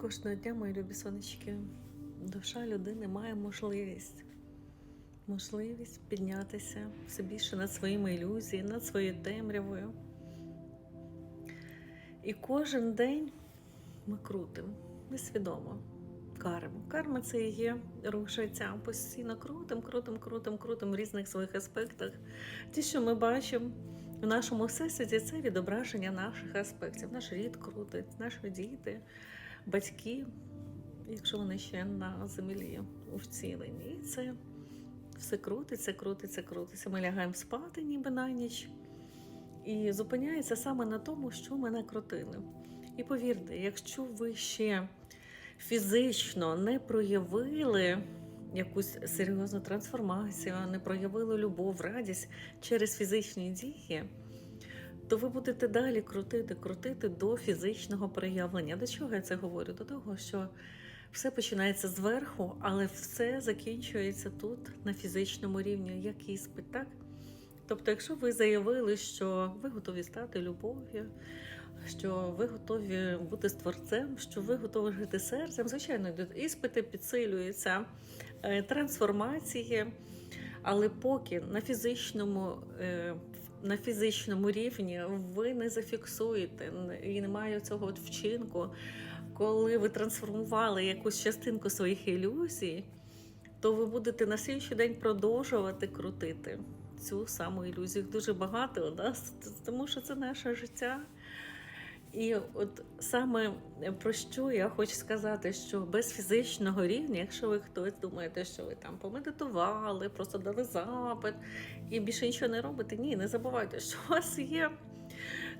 Кожного дня, мої любі сонечки, душа людини має можливість. Можливість піднятися все більше над своїми ілюзіями, над своєю темрявою. І кожен день ми крутимо, несвідомо карму. Карма це і є рух. Постійно крутим, крутим, крутим, крутим в різних своїх аспектах. Ті, що ми бачимо в нашому всесвіті, це відображення наших аспектів. Наш рід крутить, наші діти, батьки, якщо вони ще на землі у вціленні. І це все крутиться, крутиться, крутиться. Ми лягаємо спати, ніби на ніч. І зупиняється саме на тому, що ми накрутили. І повірте, якщо ви ще фізично не проявили якусь серйозну трансформацію, не проявили любов, радість через фізичні дії, то ви будете далі крутити, крутити до фізичного проявлення. До чого я це говорю? До того, що все починається зверху, але все закінчується тут, на фізичному рівні, як іспит, так? Тобто, якщо ви заявили, що ви готові стати любов'ю, що ви готові бути з творцем, що ви готові жити серцем, звичайно, іспити підсилюються, е, трансформації, але поки на фізичному, е, на фізичному рівні ви не зафіксуєте і немає цього от вчинку, коли ви трансформували якусь частинку своїх ілюзій, то ви будете на слідчий день продовжувати крутити цю саму ілюзію. Дуже багато у нас, тому що це наше життя. І от саме про що я хочу сказати, що без фізичного рівня, якщо ви хтось думаєте, що ви там помедитували, просто дали запит і більше нічого не робите, ні, не забувайте, що у вас є.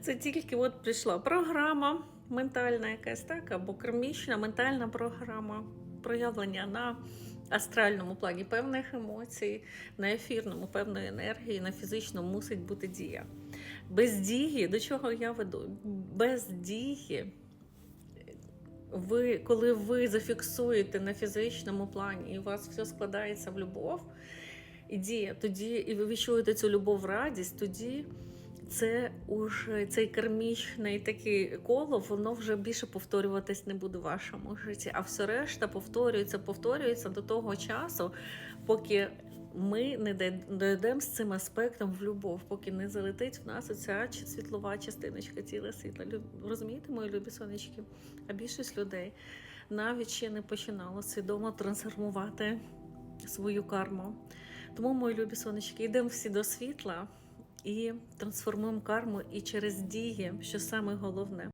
Це тільки от прийшла програма ментальна якась так, або кармічна ментальна програма проявлення на астральному плані певних емоцій, на ефірному певної енергії, на фізичному мусить бути дія. Без дії, до чого я веду? Без дії, ви, коли ви зафіксуєте на фізичному плані, і у вас все складається в любов, і дія, тоді і ви відчуєте цю любов, радість, тоді це уже цей кармічний такий коло, воно вже більше повторюватись не буде в вашому житті. А все решта повторюється, повторюється до того часу, поки ми не дійдемо з цим аспектом в любов, поки не залетить в нас оця світлова частиночка тіла світла. Розумієте, мої любі сонечки? А більшість людей навіть ще не починало свідомо трансформувати свою карму. Тому, мої любі сонечки, йдемо всі до світла і трансформуємо карму і через дії, що саме головне.